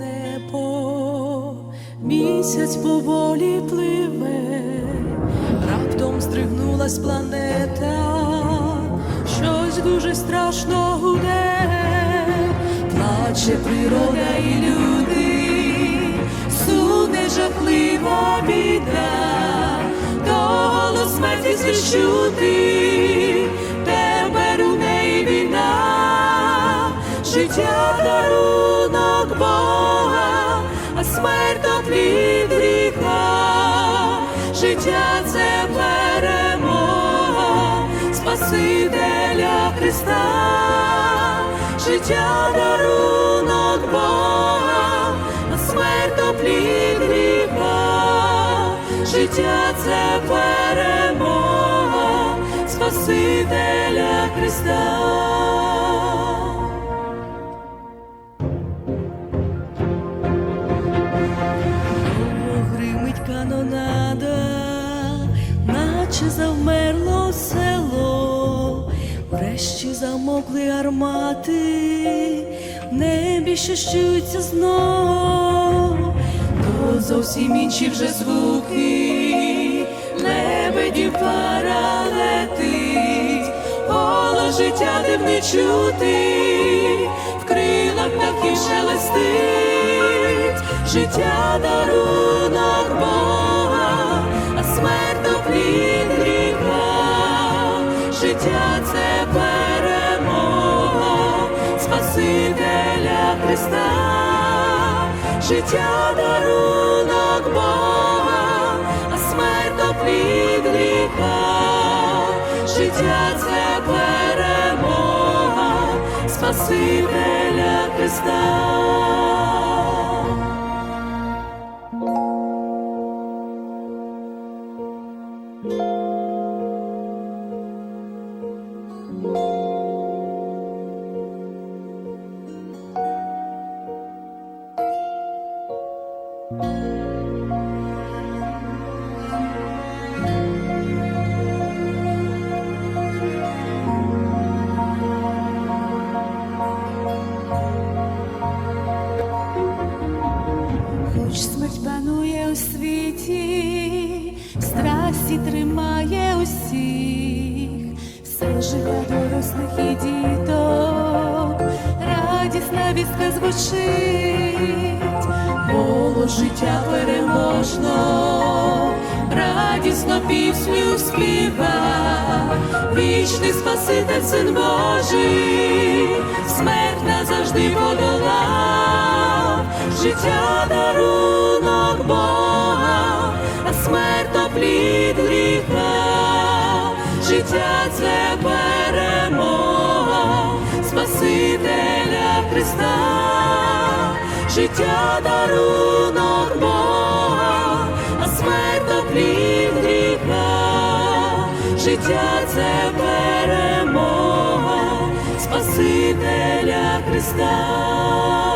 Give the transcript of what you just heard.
небо, місяць поволі пливе, раптом здригнулась планета, щось дуже страшно гуде, плаче природа і люди, суне жахлива біда, то голос смерті звіщути, життя це перемога, Спасителя Христа, життя дарунок Бога, а смерть то плід гріха, життя це перемога, Спасителя Христа. Наче завмерло село, врешті замокли армати, в небі що щуються знов, то зовсім інші вже звуки, лебедів пара летить, голос життя дивний чути, в крилах птахів шелестить, життя дарунок життя це перемога, Спасителя Христа, життя дарунок Бога, а смерть плід гріха, життя це перемога, Спасителя Христа. Хоч смерть панує у світі, страсті тримає усіх, все живе дорослих і радісна вістка звучить, життя переможно, радісно пісню співа, вічний Спаситель син Божий, смерть назавжди подолав, життя дарунок Бога, а смерть то плід гріха, життя це перемога, Спасителя Христа, життя дарунок Бога, а смерть до плід гріха, життя це перемога, Спасителя Христа.